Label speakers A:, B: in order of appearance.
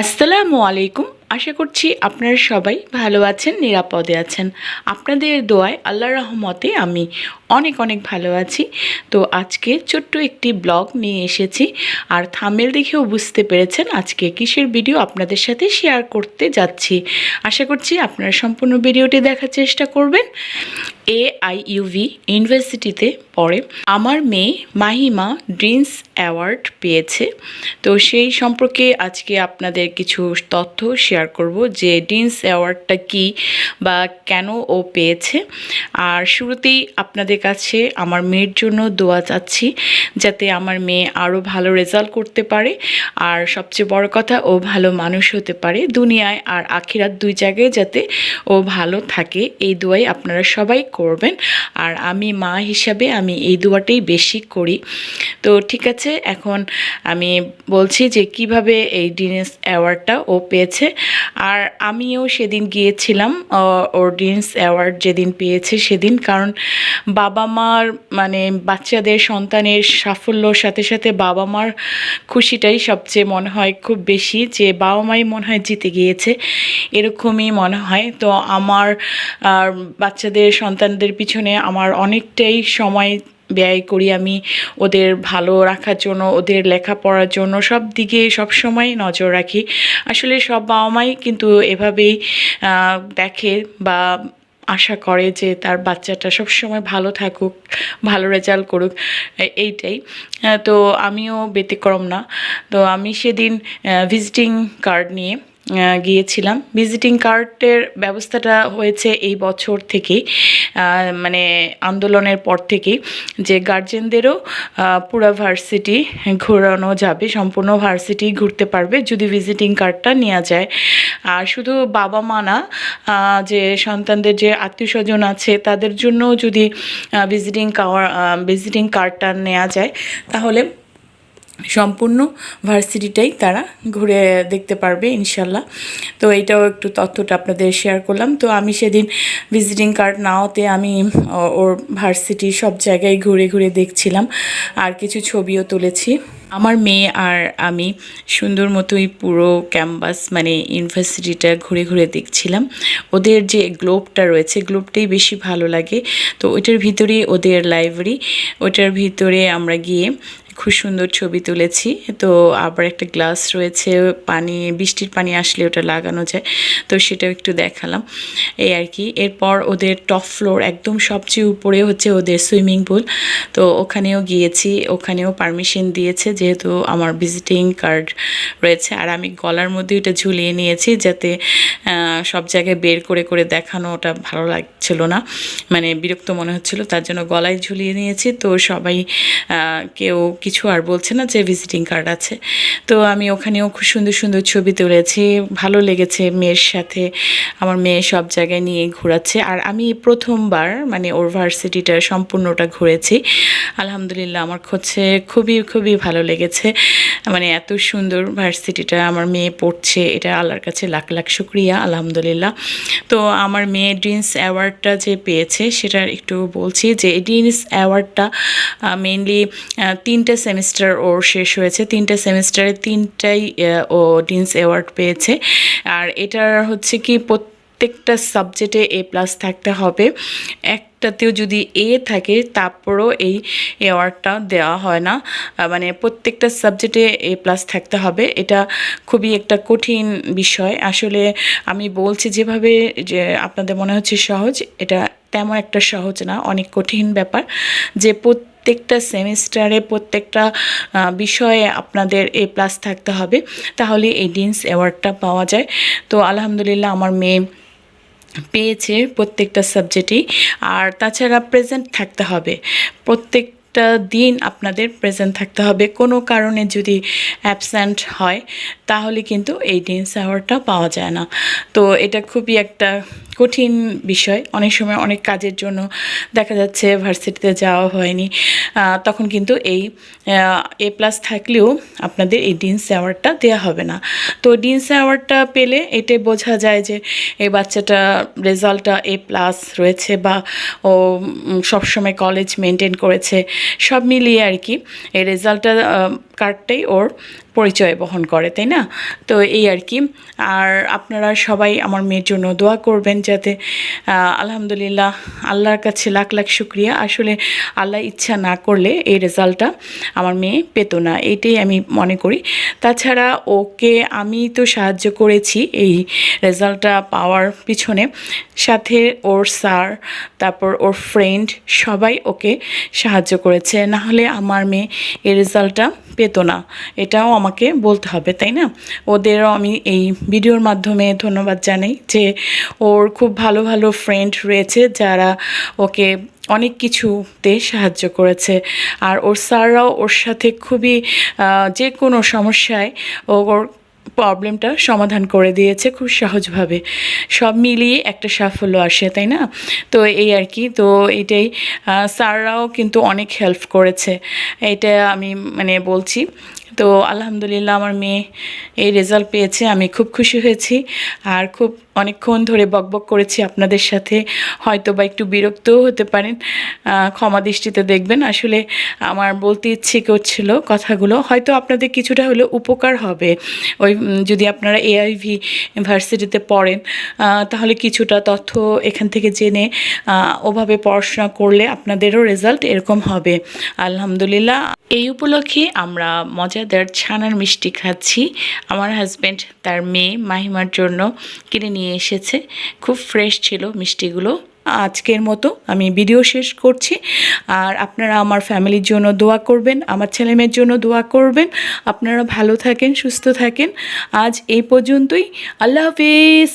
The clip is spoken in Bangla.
A: আসসালামু আলাইকুম আশা করছি আপনারা সবাই ভালো আছেন, নিরাপদে আছেন। আপনাদের দোয়ায় আল্লাহ রহমতে আমি অনেক অনেক ভালো আছি। তো আজকে ছোট্ট একটি ব্লগ নিয়ে এসেছি। আর থামেল দেখেও বুঝতে পেরেছেন আজকে কিসের ভিডিও আপনাদের সাথে শেয়ার করতে যাচ্ছি। আশা করছি আপনারা সম্পূর্ণ ভিডিওটি দেখার চেষ্টা করবেন। এ আই ইউভি ইউনিভার্সিটিতে পড়ে আমার মেয়ে মাহিমা ড্রিন্স অ্যাওয়ার্ড পেয়েছে। তো সেই সম্পর্কে আজকে আপনাদের কিছু তথ্য শেয়ার করব যে ড্রিন্স অ্যাওয়ার্ডটা কি বা কেন ও পেয়েছে। আর শুরুতেই আপনাদের কাছে আমার মেয়ের জন্য দোয়া চাচ্ছি যাতে আমার মেয়ে আরও ভালো রেজাল্ট করতে পারে। আর সবচেয়ে বড় কথা, ও ভালো মানুষ হতে পারে দুনিয়ায় আর আখিরাত দুই জায়গায় যাতে ও ভালো থাকে। এই দোয়াই আপনারা সবাই করবেন। আর আমি মা হিসাবে আমি এই দোয়াটাই বেশি করি। তো ঠিক আছে, এখন আমি বলছি যে কীভাবে এই ডিনেস অ্যাওয়ার্ডটা ও পেয়েছে। আর আমিও সেদিন গিয়েছিলাম ওর ডিনেস অ্যাওয়ার্ড যেদিন পেয়েছে সেদিন। কারণ বাবা মার মানে বাচ্চাদের সন্তানের সাফল্যর সাথে সাথে বাবা মার খুশিটাই সবচেয়ে মনে হয় খুব বেশি, যে বাবা মাই মনে হয় জিতে গিয়েছে, এরকমই মনে হয়। তো আমার বাচ্চাদের সন্তানদের পিছনে আমার অনেকটাই সময় ব্যয় করি আমি ওদের ভালো রাখার জন্য, ওদের লেখাপড়ার জন্য সব দিকে সব সময় নজর রাখি। আসলে সব বাবা মাই কিন্তু এভাবেই দেখে বা আশা করে যে তার বাচ্চাটা সব সময় ভালো থাকুক, ভালো রেজাল্ট করুক এইটাই। তো আমিও ব্যতিক্রম না। তো আমি সেদিন ভিজিটিং কার্ড নিয়ে গিয়েছিলাম। ভিজিটিং কার্ডের ব্যবস্থাটা হয়েছে এই বছর থেকেই। মানে আন্দোলনের পর থেকেই যে গার্জেনদেরও পুরো ভার্সিটি ঘোরানো যাবে, সম্পূর্ণ ভার্সিটি ঘুরতে পারবে যদি ভিজিটিং কার্ডটা নেওয়া যায়। আর শুধু বাবা মা না যে সন্তানদের যে আত্মীয় স্বজন আছে, তাদের জন্য যদি ভিজিটিং কার ভিজিটিং কার্ডটা নেওয়া যায়, তাহলে সম্পূর্ণ ভার্সিটিটাই তারা ঘুরে দেখতে পারবে, ইনশাল্লাহ। তো এটাও একটু তথ্যটা আপনাদের শেয়ার করলাম। তো আমি সেদিন ভিজিটিং কার্ড নাওতে আমি ওর ভার্সিটি সব জায়গায় ঘুরে ঘুরে দেখছিলাম। আর কিছু ছবিও তুলেছি। আমার মেয়ে আর আমি সুন্দর মতোই পুরো ক্যাম্পাস মানে ইউনিভার্সিটিটা ঘুরে ঘুরে দেখছিলাম। ওদের যে গ্লোবটা রয়েছে, গ্লোবটাই বেশি ভালো লাগে। তো ওইটার ভিতরে ওদের লাইব্রেরি, ওইটার ভিতরে আমরা গিয়ে খুব সুন্দর ছবি তুলেছি। তো আবার একটা গ্লাস রয়েছে, পানি, বৃষ্টির পানি আসলে ওটা লাগানো যায়। তো সেটাও একটু দেখালাম। এই আর কি। এরপর ওদের টপ ফ্লোর, একদম সবচেয়ে উপরে হচ্ছে ওদের সুইমিং পুল। তো ওখানেও গিয়েছি, ওখানেও পারমিশন দিয়েছে যেহেতু আমার ভিজিটিং কার্ড রয়েছে, আর আমি গলার মধ্যে ওটা ঝুলিয়ে নিয়েছি যাতে সব জায়গায় বের করে করে দেখানো ওটা ভালো লাগছিল না। মানে বিরক্ত মনে হচ্ছিল, তার জন্য গলায় ঝুলিয়ে নিয়েছি। তো সবাই কেউ কিছু আর বলছে না যে ভিজিটিং কার্ড আছে। তো আমি ওখানেও খুব সুন্দর সুন্দর ছবি তুলেছি, ভালো লেগেছে মেয়ের সাথে। আমার মেয়ে সব জায়গায় নিয়ে ঘোরাচ্ছে। আর আমি প্রথমবার মানে ওর ভার্সিটিটা সম্পূর্ণটা ঘুরেছি। আলহামদুলিল্লাহ, আমার হচ্ছে খুবই খুবই ভালো লেগেছে। মানে এত সুন্দর ভার্সিটিটা আমার মেয়ে পড়ছে, এটা আল্লাহর কাছে লাখ লাখ শুক্রিয়া, আলহামদুলিল্লাহ। তো আমার মেয়ে ড্রিন্স অ্যাওয়ার্ডটা যে পেয়েছে সেটার একটু বলছি যে ড্রিন্স অ্যাওয়ার্ডটা মেনলি তিনটা সেমিস্টার ওর শেষ হয়েছে। তিনটা সেমিস্টারে তিনটাই ও ড্রিন্স অ্যাওয়ার্ড পেয়েছে। আর এটার হচ্ছে কি প্রত্যেকটা সাবজেক্টে এ প্লাস থাকতে হবে। একটাতেও যদি এ থাকে, তারপরও এই অ্যাওয়ার্ডটা দেওয়া হয় না। মানে প্রত্যেকটা সাবজেক্টে এ প্লাস থাকতে হবে। এটা খুবই একটা কঠিন বিষয়। আসলে আমি বলছি যেভাবে যে আপনাদের মনে হচ্ছে সহজ, এটা তেমন একটা সহজ না, অনেক কঠিন ব্যাপার। যে প্রত্যেকটা সেমিস্টারে প্রত্যেকটা বিষয়ে আপনাদের এ প্লাস থাকতে হবে, তাহলে এই ডিন্স অ্যাওয়ার্ডটা পাওয়া যায়। তো আলহামদুলিল্লাহ আমার মেয়ে পেয়েছে প্রত্যেকটা সাবজেক্টেই আর তাছাড়া প্রেজেন্ট থাকতে হবে। প্রত্যেকটা দিন আপনাদের প্রেজেন্ট থাকতে হবে। কোনো কারণে যদি অ্যাবসেন্ট হয়, তাহলে কিন্তু এই ডিন্স অ্যাওয়ার্ডটা পাওয়া যায় না। তো এটা খুবই একটা কঠিন বিষয়। অনেক সময় অনেক কাজের জন্য দেখা যাচ্ছে ভার্সিটিতে যাওয়া হয়নি। তখন কিন্তু এই এ প্লাস থাকলেও আপনাদের এই ডিন্স অ্যাওয়ার্ডটা দেওয়া হবে না। তো ডিন্স অ্যাওয়ার্ডটা পেলে এটাই বোঝা যায় যে এই বাচ্চাটা রেজাল্টটা এ প্লাস রয়েছে বা ও সবসময় কলেজ মেনটেন করেছে। সব মিলিয়ে আর কি এই রেজাল্টটা কার্ডটাই ওর পরিচয় বহন করে, তাই না? তো এই আর কি। আর আপনারা সবাই আমার মেয়ের জন্য দোয়া করবেন যাতে আলহামদুলিল্লাহ আল্লাহর কাছে লাখ লাখ শুক্রিয়া। আসলে আল্লাহ ইচ্ছা না করলে এই রেজাল্টটা আমার মেয়ে পেত না, এইটাই আমি মনে করি। তাছাড়া ওকে আমি তো সাহায্য করেছি এই রেজাল্টটা পাওয়ার পিছনে। সাথে ওর স্যার, তারপর ওর ফ্রেন্ড সবাই ওকে সাহায্য করেছে। না হলে আমার মেয়ে এই রেজাল্টটা পেতো না। এটাও আমাকে বলতে হবে, তাই না? ওদেরও আমি এই ভিডিওর মাধ্যমে ধন্যবাদ জানাই যে ওর খুব ভালো ভালো ফ্রেন্ড রয়েছে যারা ওকে অনেক কিছুতে সাহায্য করেছে। আর ওর স্যাররাও ওর সাথে খুবই যে কোনো সমস্যায় ওর প্রবলেমটা সমাধান করে দিয়েছে খুব সহজভাবে। সব মিলিয়ে একটা সাফল্য আসে, তাই না? তো এই আর কি, তো এটাই স্যাররাও কিন্তু অনেক হেল্প করেছে। এটা আমি মানে বলছি তো আলহামদুলিল্লাহ আমার মেয়ে এই রেজাল্ট পেয়েছে, আমি খুব খুশি হয়েছি। আর খুব অনেকক্ষণ ধরে বকবক করেছি আপনাদের সাথে হয়তো বা একটু বিরক্তও হতে পারেন ক্ষমা দৃষ্টিতে দেখবেন। আসলে আমার বলতে ইচ্ছে করছিল কথাগুলো, হয়তো আপনাদের কিছুটা হলেও উপকার হবে। ওই যদি আপনারা এআইভি ইউনিভার্সিটিতে পড়েন তাহলে কিছুটা তথ্য এখান থেকে জেনে ওভাবে পড়াশোনা করলে আপনাদেরও রেজাল্ট এরকম হবে। আলহামদুলিল্লাহ। এই উপলক্ষে আমরা মজাদার ছানার মিষ্টি খাচ্ছি। আমার হাজব্যান্ড তার মেয়ে মাহিমার জন্য কিনে নিয়ে এসেছে। খুব ফ্রেশ ছিল মিষ্টিগুলো। আজকের মতো আমি ভিডিও শেষ করছি। আর আপনারা আমার ফ্যামিলির জন্য দোয়া করবেন, আমার ছেলেমেয়ের জন্য দোয়া করবেন। আপনারা ভালো থাকেন, সুস্থ থাকেন। আজ এই পর্যন্তই। আল্লাহ হাফিজ।